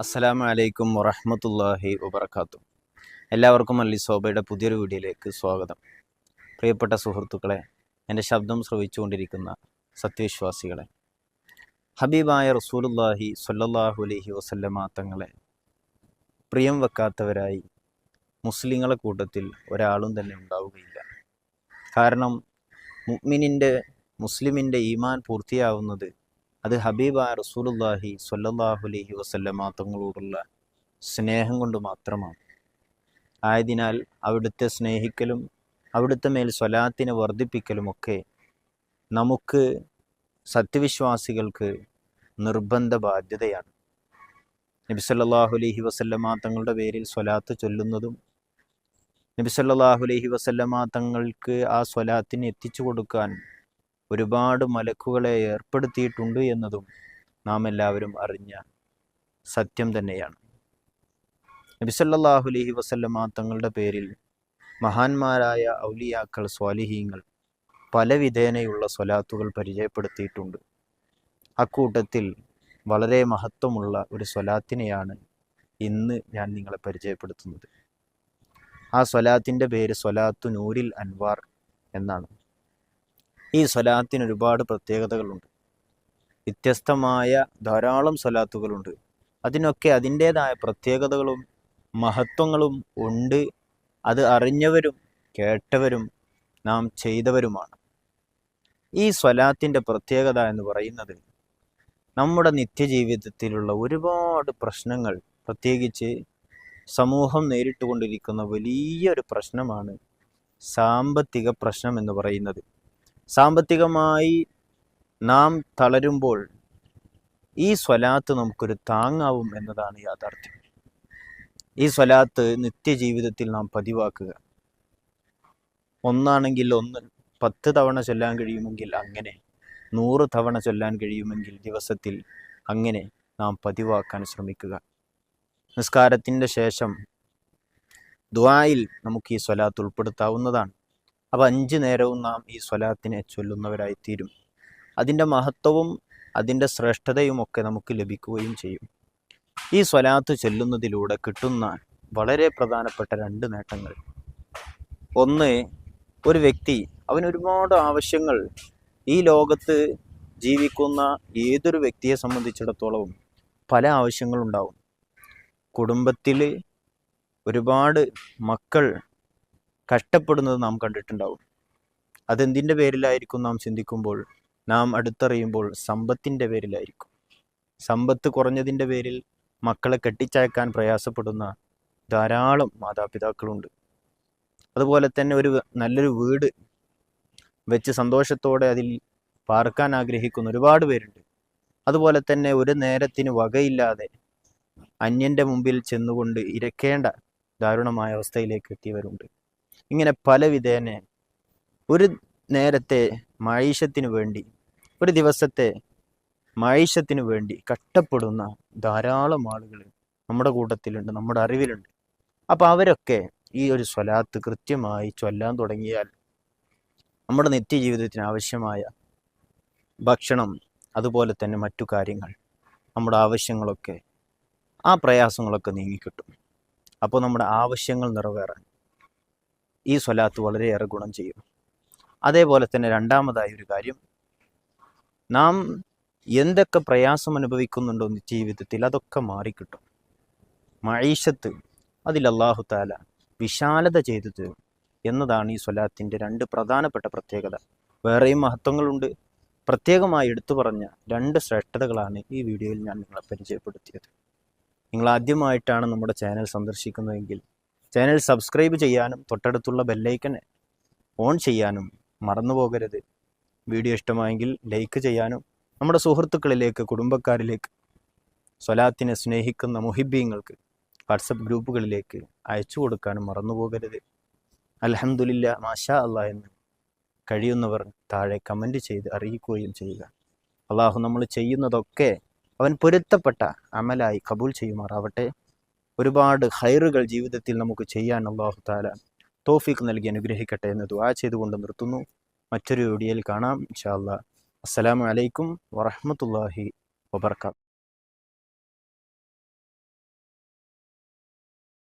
അസ്സലാമു അലൈക്കും വറഹമത്തല്ലാഹി വബർക്കാത്തു എല്ലാവർക്കും അല്ലി സോബയുടെ പുതിയൊരു വീഡിയോയിലേക്ക് സ്വാഗതം. പ്രിയപ്പെട്ട സുഹൃത്തുക്കളെ എന്റെ ശബ്ദം ശ്രവിച്ചുകൊണ്ടിരിക്കുന്ന സത്യവിശ്വാസികളെ ഹബീബായ റസൂലുല്ലാഹി സൊല്ലാഹു അലഹി വസല്ലമ തങ്ങളെ പ്രിയം വെക്കാത്തവരായി മുസ്ലിങ്ങളെ കൂട്ടത്തിൽ ഒരാളും തന്നെ ഉണ്ടാവുകയില്ല. കാരണം മുഅ്മിനിന്റെ മുസ്ലിമിന്റെ ഈമാൻ പൂർത്തിയാവുന്നത് അത് ഹബീബ റസൂലുല്ലാഹി സ്വല്ലല്ലാഹു അലൈഹി വസല്ലമ തങ്ങളോടുള്ള സ്നേഹം കൊണ്ട് മാത്രമാണ്. ആയതിനാൽ അവിടുത്തെ സ്നേഹിക്കലും അവിടുത്തെ മേൽ സ്വലാത്തിനെ വർദ്ധിപ്പിക്കലുമൊക്കെ നമുക്ക് സത്യവിശ്വാസികൾക്ക് നിർബന്ധ ബാധ്യതയാണ്. നബി സല്ലല്ലാഹു അലൈഹി വസല്ലമ തങ്ങളുടെ പേരിൽ സ്വലാത്ത് ചൊല്ലുന്നതും നബി സല്ലല്ലാഹു അലൈഹി വസല്ലമ തങ്ങൾക്ക് ആ സ്വലാത്തിന് എത്തിച്ചു കൊടുക്കാൻ ഒരുപാട് മലക്കുകളെ ഏർപ്പെടുത്തിയിട്ടുണ്ട് എന്നതും നാം എല്ലാവരും അറിഞ്ഞ സത്യം തന്നെയാണ്. നബിസല്ലാഹു അലഹി വസല്ലമ തങ്ങളുടെ പേരിൽ മഹാന്മാരായ ഔലിയാക്കൾ സ്വാലിഹീങ്ങൾ പല വിധേനയുള്ള സ്വലാത്തുകൾ പരിചയപ്പെടുത്തിയിട്ടുണ്ട്. അക്കൂട്ടത്തിൽ വളരെ മഹത്വമുള്ള ഒരു സ്വലാത്തിനെയാണ് ഇന്ന് ഞാൻ നിങ്ങളെ പരിചയപ്പെടുത്തുന്നത്. ആ സ്വലാത്തിന്റെ പേര് സ്വലാത്തു നൂരിൽ അൻവാർ എന്നാണ്. ഈ സ്വലാത്തിന് ഒരുപാട് പ്രത്യേകതകളുണ്ട്. വ്യത്യസ്തമായ ധാരാളം സ്വലാത്തുകളുണ്ട്. അതിനൊക്കെ അതിന്റേതായ പ്രത്യേകതകളും മഹത്വങ്ങളും ഉണ്ട്. അത് അറിഞ്ഞവരും കേട്ടവരും നാം ചെയ്തവരുമാണ്. ഈ സ്വലാത്തിന്റെ പ്രത്യേകത എന്ന് പറയുന്നത് നമ്മുടെ നിത്യജീവിതത്തിലുള്ള ഒരുപാട് പ്രശ്നങ്ങൾ പ്രത്യേകിച്ച് സമൂഹം നേരിട്ടുകൊണ്ടിരിക്കുന്ന വലിയൊരു പ്രശ്നമാണ് സാമ്പത്തിക പ്രശ്നം എന്ന് പറയുന്നത്. സാമ്പത്തികമായി നാം തളരുമ്പോൾ ഈ സ്വലാത്ത് നമുക്കൊരു താങ്ങാവും എന്നതാണ് യാഥാർത്ഥ്യം. ഈ സ്വലാത്ത് നിത്യജീവിതത്തിൽ നാം പതിവാക്കുക. ഒന്നാണെങ്കിൽ ഒന്ന് പത്ത് തവണ ചൊല്ലാൻ കഴിയുമെങ്കിൽ അങ്ങനെ നൂറ് തവണ ചൊല്ലാൻ കഴിയുമെങ്കിൽ ദിവസത്തിൽ അങ്ങനെ നാം പതിവാക്കാൻ ശ്രമിക്കുക. നിസ്കാരത്തിന്റെ ശേഷം ദ്വായിൽ നമുക്ക് ഈ സ്വലാത്ത് ഉൾപ്പെടുത്താവുന്നതാണ്. അപ്പോൾ അഞ്ച് നേരവും നാം ഈ സ്വലാത്തിനെ ചൊല്ലുന്നവരായിത്തീരും. അതിന്റെ മഹത്വവും അതിന്റെ ശ്രേഷ്ഠതയും ഒക്കെ നമുക്ക് ലഭിക്കുകയും ചെയ്യും. ഈ സ്വലാത്ത് ചൊല്ലുന്നതിലൂടെ കിട്ടുന്ന വളരെ പ്രധാനപ്പെട്ട രണ്ട് നേട്ടങ്ങൾ. ഒന്ന് ഒരു വ്യക്തി അവന് ഒരുപാട് ആവശ്യങ്ങൾ ഈ ലോകത്ത് ജീവിക്കുന്ന ഏതൊരു വ്യക്തിയെ സംബന്ധിച്ചിടത്തോളവും പല ആവശ്യങ്ങളുണ്ടാവും. കുടുംബത്തിൽ ഒരുപാട് മക്കൾ കഷ്ടപ്പെടുന്നത് നാം കണ്ടിട്ടുണ്ടാവും. അതെന്തിന്റെ പേരിലായിരിക്കും നാം ചിന്തിക്കുമ്പോൾ നാം അടുത്തറിയുമ്പോൾ സമ്പത്തിന്റെ പേരിലായിരിക്കും. സമ്പത്ത് കുറഞ്ഞതിന്റെ പേരിൽ മക്കളെ കെട്ടിച്ചയക്കാൻ പ്രയാസപ്പെടുന്ന ധാരാളം മാതാപിതാക്കളുണ്ട്. അതുപോലെ തന്നെ ഒരു നല്ലൊരു വീട് വെച്ച് സന്തോഷത്തോടെ അതിൽ പാർക്കാൻ ആഗ്രഹിക്കുന്ന ഒരുപാട് പേരുണ്ട്. അതുപോലെ തന്നെ ഒരു നേരത്തിന് വകയില്ലാതെ അന്യന്റെ മുമ്പിൽ ചെന്നുകൊണ്ട് ഇരക്കേണ്ട ദാരുണമായ അവസ്ഥയിലേക്ക് എത്തിയവരുണ്ട്. ഇങ്ങനെ പല വിധേനെ ഒരു നേരത്തെ മഴീഷത്തിന് വേണ്ടി ഒരു ദിവസത്തെ മഴീഷത്തിന് വേണ്ടി കട്ടപ്പെടുന്ന ധാരാളം ആളുകൾ നമ്മുടെ കൂട്ടത്തിലുണ്ട് നമ്മുടെ അറിവിലുണ്ട്. അപ്പോൾ അവരൊക്കെ ഈ ഒരു സ്വലാത്ത് കൃത്യമായി ചൊല്ലാൻ തുടങ്ങിയാൽ നമ്മുടെ നിത്യജീവിതത്തിന് ആവശ്യമായ ഭക്ഷണം അതുപോലെ തന്നെ മറ്റു കാര്യങ്ങൾ നമ്മുടെ ആവശ്യങ്ങളൊക്കെ ആ പ്രയാസങ്ങളൊക്കെ നീങ്ങിക്കിട്ടും. അപ്പോൾ നമ്മുടെ ആവശ്യങ്ങൾ നിറവേറാൻ ഈ സ്വലാത്ത് വളരെയേറെ ഗുണം ചെയ്യും. അതേപോലെ തന്നെ രണ്ടാമതായ ഒരു കാര്യം നാം എന്തൊക്കെ പ്രയാസം അനുഭവിക്കുന്നുണ്ടോ ജീവിതത്തിൽ അതൊക്കെ മാറിക്കിട്ടും. മഴീഷത്ത് അതിൽ അള്ളാഹു താല വിശാലത ചെയ്തു തരും എന്നതാണ് ഈ സ്വലാത്തിന്റെ രണ്ട് പ്രധാനപ്പെട്ട പ്രത്യേകത. വേറെയും മഹത്വങ്ങളുണ്ട്. പ്രത്യേകമായി എടുത്തു പറഞ്ഞ രണ്ട് ശ്രേഷ്ഠതകളാണ് ഈ വീഡിയോയിൽ ഞാൻ നിങ്ങളെ പരിചയപ്പെടുത്തിയത്. നിങ്ങൾ ആദ്യമായിട്ടാണ് നമ്മുടെ ചാനൽ സന്ദർശിക്കുന്നതെങ്കിൽ ചാനൽ സബ്സ്ക്രൈബ് ചെയ്യാനും തൊട്ടടുത്തുള്ള ബെല്ലൈക്കൺ ഓൺ ചെയ്യാനും മറന്നു പോകരുത്. വീഡിയോ ഇഷ്ടമായെങ്കിൽ ലൈക്ക് ചെയ്യാനും നമ്മുടെ സുഹൃത്തുക്കളിലേക്ക് കുടുംബക്കാരിലേക്ക് സ്വലാത്തിനെ സ്നേഹിക്കുന്ന മുഹിബീങ്ങൾക്ക് വാട്സപ്പ് ഗ്രൂപ്പുകളിലേക്ക് അയച്ചു കൊടുക്കാനും മറന്നു പോകരുത്. അലഹമുല്ല മാഷാ അല്ല എന്ന് കഴിയുന്നവർ താഴെ കമന്റ് ചെയ്ത് അറിയിക്കുകയും ചെയ്യുക. അള്ളാഹു നമ്മൾ ചെയ്യുന്നതൊക്കെ അവൻ പൊരുത്തപ്പെട്ട അമലായി കബൂൽ ചെയ്യുമാറാവട്ടെ. ഒരുപാട് ഹൈറുകൾ ജീവിതത്തിൽ നമുക്ക് ചെയ്യാൻ അള്ളാഹു താല തോഫിക്ക് നൽകി അനുഗ്രഹിക്കട്ടെ എന്ന് ദുആ ചെയ്തുകൊണ്ട് നിർത്തുന്നു. മറ്റൊരു വീഡിയോയിൽ കാണാം. ഇൻഷാ അല്ലാ അസ്സലാമു അലൈക്കും വറഹ്മത്തുള്ളാഹി വബർക്കാത്തു